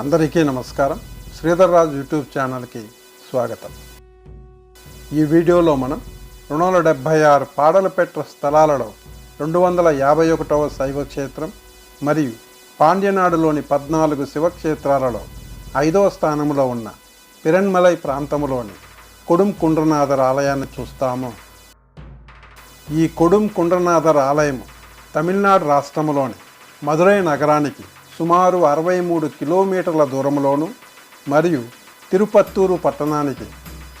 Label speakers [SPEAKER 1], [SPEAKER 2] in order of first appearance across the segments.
[SPEAKER 1] అందరికీ నమస్కారం. శ్రీధర్ రాజు యూట్యూబ్ ఛానల్కి స్వాగతం. ఈ వీడియోలో మనం రెండు వందల డెబ్భై ఆరు పాడలపెట్ట స్థలాలలో రెండు వందల యాభై ఒకటవ శైవ క్షేత్రం మరియు పాండ్యనాడులోని పద్నాలుగు శివక్షేత్రాలలో ఐదవ స్థానంలో ఉన్న పిరణ్మలై ప్రాంతంలోని కొడుం కుండ్రనాథర్ ఆలయాన్ని చూస్తాము. ఈ కొడుం కుండ్రనాథర్ ఆలయం తమిళనాడు రాష్ట్రంలోని మధురై నగరానికి సుమారు అరవై మూడు కిలోమీటర్ల దూరంలోను మరియు తిరుపత్తూరు పట్టణానికి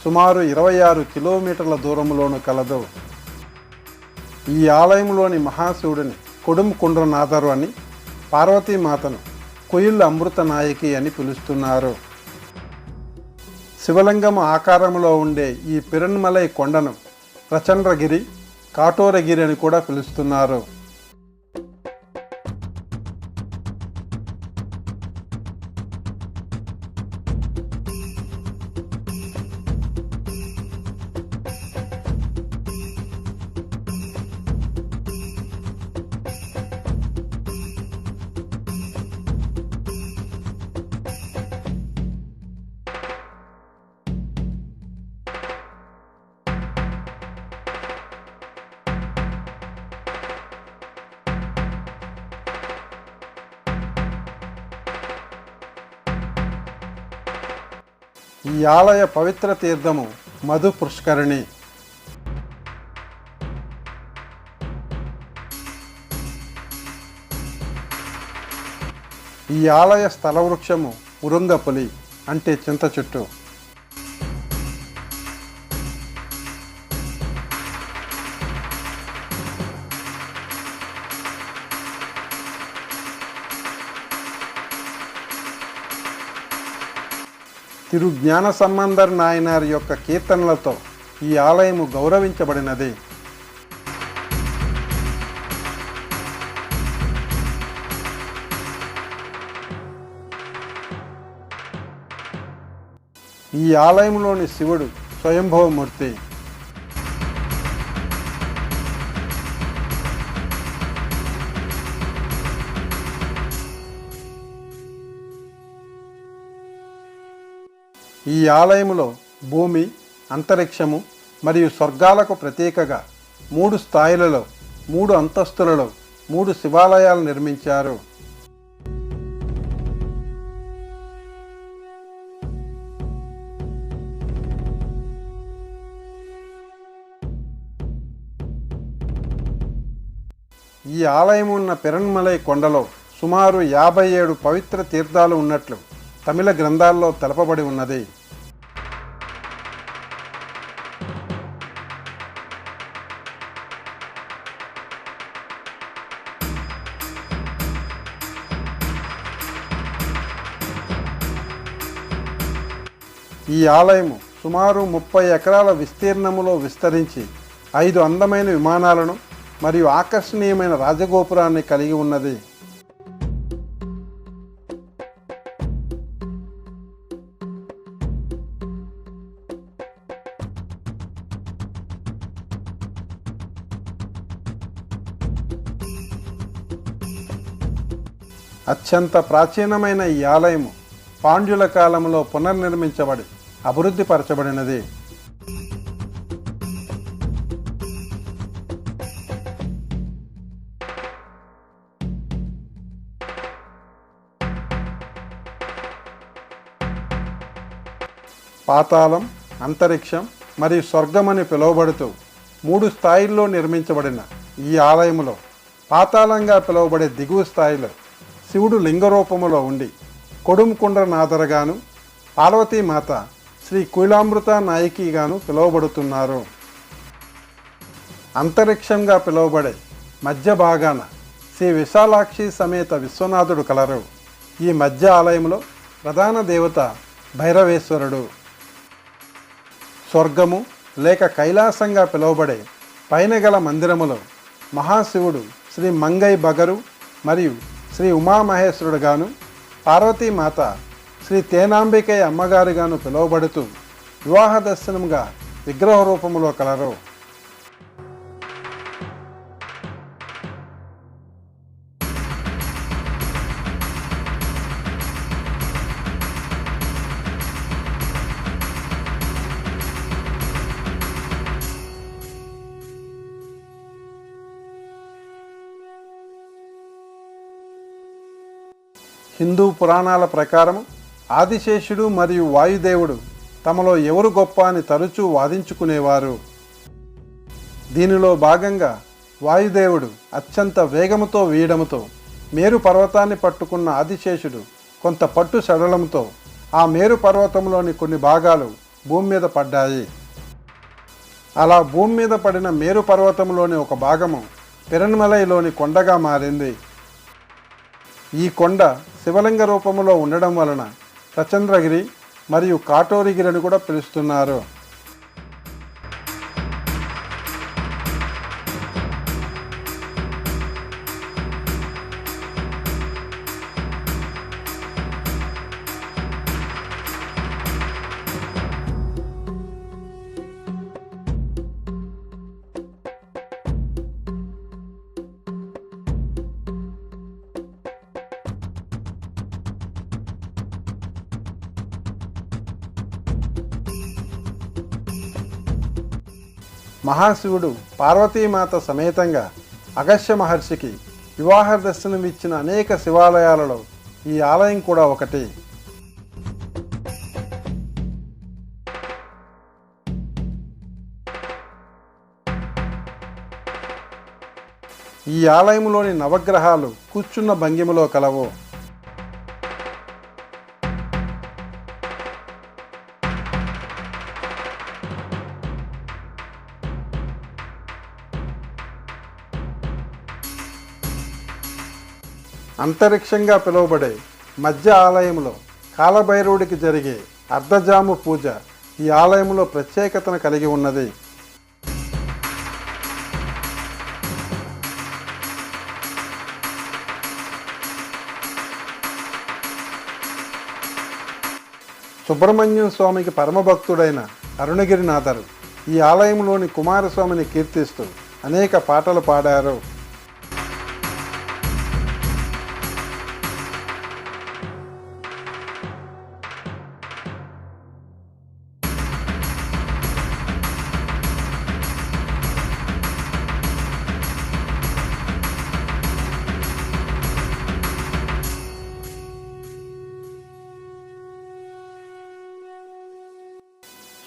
[SPEAKER 1] సుమారు ఇరవై ఆరు కిలోమీటర్ల దూరంలోను కలదు. ఈ ఆలయంలోని మహాశివుడిని కొడుం కుండ్రనాథరు అని పార్వతీమాతను కొయిల్ అమృత నాయకి అని పిలుస్తున్నారు. శివలింగం ఆకారంలో ఉండే ఈ పిరణ్మలై కొండను ప్రచండ్రగిరి కాటోరగిరి అని కూడా పిలుస్తున్నారు. ఈ ఆలయ పవిత్ర తీర్థము మధు పుష్కరిణి. ఈ ఆలయ స్థలవృక్షము ఉరుంగపులి అంటే చింత చెట్టు. తిరు జ్ఞాన సంబంధర్ నాయనార్ యొక్క కీర్తనలతో ఈ ఆలయము గౌరవించబడినది. ఈ ఆలయంలోని శివుడు స్వయంభవమూర్తి. ఈ ఆలయములో భూమి అంతరిక్షము మరియు స్వర్గాలకు ప్రతీకగా మూడు స్థాయిలలో మూడు అంతస్తులలో మూడు శివాలయాలు నిర్మించారు. ఈ ఆలయం ఉన్న పెరన్మలై కొండలో సుమారు యాభై ఏడు పవిత్ర తీర్థాలు ఉన్నట్లు తమిళ గ్రంథాల్లో తెలపబడి ఉన్నది. ఈ ఆలయము సుమారు ముప్పై ఎకరాల విస్తీర్ణములో విస్తరించి ఐదు అందమైన విమానాలను మరియు ఆకర్షణీయమైన రాజగోపురాన్ని కలిగి ఉన్నది. అత్యంత ప్రాచీనమైన ఈ ఆలయము పాండ్యుల కాలంలో పునర్నిర్మించబడి అభివృద్ధి పరచబడినది పాతాళం అంతరిక్షం మరియు స్వర్గమని పిలువబడుతూ మూడు స్థాయిల్లో నిర్మించబడిన ఈ ఆలయములో పాతాళంగా పిలువబడే దిగువ స్థాయిలో శివుడు లింగరూపములో ఉండి కొడుంకుండ్ర నాదరగాను పార్వతీమాత శ్రీ కులామృత నాయకిగాను పిలువబడుతున్నారు. అంతరిక్షంగా పిలువబడే మధ్య భాగాన శ్రీ విశాలాక్షి సమేత విశ్వనాథుడు కలరు. ఈ మధ్య ఆలయంలో ప్రధాన దేవత భైరవేశ్వరుడు. స్వర్గము లేక కైలాసంగా పిలువబడే పైన గల మందిరములో మహాశివుడు శ్రీ మంగై బగరు మరియు శ్రీ ఉమామహేశ్వరుడుగాను పార్వతీమాత శ్రీ తేనాంబికయ్య అమ్మగారుగాను పిలువబడుతూ వివాహ దర్శనముగా విగ్రహ రూపంలో కలరు. హిందూ పురాణాల ప్రకారం ఆదిశేషుడు మరియు వాయుదేవుడు తమలో ఎవరు గొప్ప అని తరచూ వాదించుకునేవారు. దీనిలో భాగంగా వాయుదేవుడు అత్యంత వేగముతో వేయడముతో మేరు పర్వతాన్ని పట్టుకున్న ఆదిశేషుడు కొంత పట్టు సడలంతో ఆ మేరు పర్వతంలోని కొన్ని భాగాలు భూమి మీద పడ్డాయి. అలా భూమి మీద పడిన మేరు పర్వతంలోని ఒక భాగము పిరణమలైలోని కొండగా మారింది. ఈ కొండ శివలింగ రూపంలో ఉండడం వలన ప్రచంద్రగిరి మరియు కాటోరిగిరి అని కూడా పిలుస్తున్నారు. మహాశివుడు పార్వతీమాత సమేతంగా అగస్య మహర్షికి వివాహ దర్శనం ఇచ్చిన అనేక శివాలయాలలో ఈ ఆలయం కూడా ఒకటి. ఈ ఆలయంలోని నవగ్రహాలు కూర్చున్న భంగిమలో కలవు. అంతరిక్షంగా పిలువబడే మధ్య ఆలయంలో కాలభైరవుడికి జరిగే అర్ధజాము పూజ ఈ ఆలయంలో ప్రత్యేకతను కలిగి ఉన్నది. సుబ్రహ్మణ్యం స్వామికి పరమభక్తుడైన అరుణగిరినాథరు ఈ ఆలయంలోని కుమారస్వామిని కీర్తిస్తూ అనేక పాటలు పాడారు.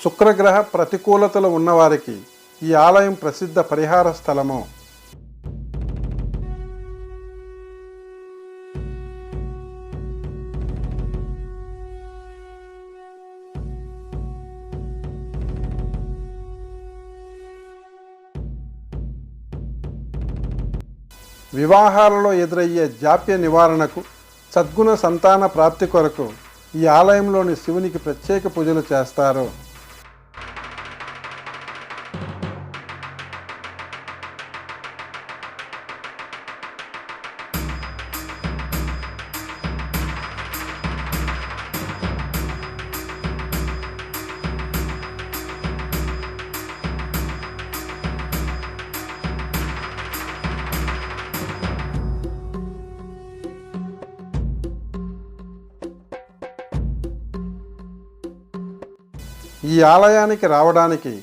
[SPEAKER 1] శుక్రగ్రహ ప్రతికూలతలు ఉన్నవారికి ఈ ఆలయం ప్రసిద్ధ పరిహార స్థలము. వివాహాలలో ఎదురయ్యే జాప్య నివారణకు సద్గుణ సంతాన ప్రాప్తి కొరకు ఈ ఆలయంలోని శివునికి ప్రత్యేక పూజలు చేస్తారు. ఈ ఆలయానికి రావడానికి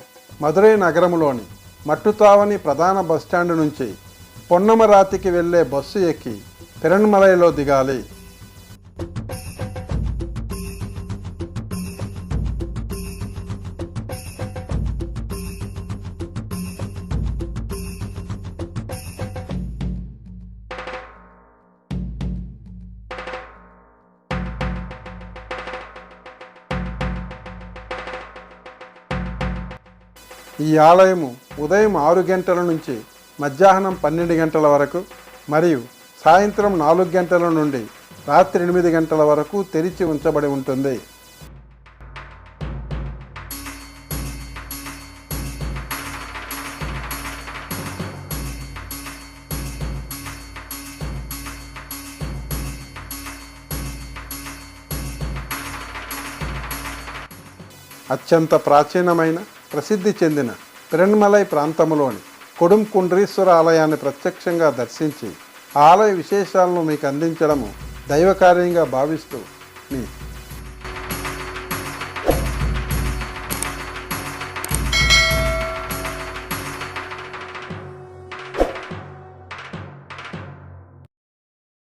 [SPEAKER 1] మదురై నగరంలోని మట్టుతావని ప్రధాన బస్టాండ్ నుంచి పొన్నమరాతికి వెళ్ళే బస్సు ఎక్కి పిరణ్మలైలో దిగాలి. ఈ ఆలయము ఉదయం ఆరు గంటల నుంచి మధ్యాహ్నం పన్నెండు గంటల వరకు మరియు సాయంత్రం నాలుగు గంటల నుండి రాత్రి ఎనిమిది గంటల వరకు తెరిచి ఉంచబడి ఉంటుంది. అత్యంత ప్రాచీనమైన ప్రసిద్ధి చెందిన పిరణ్మలై ప్రాంతంలోని కొడుం కుండ్రీశ్వర ఆలయాన్ని ప్రత్యక్షంగా దర్శించి ఆలయ విశేషాలను మీకు అందించడము దైవకార్యంగా భావిస్తూ మీ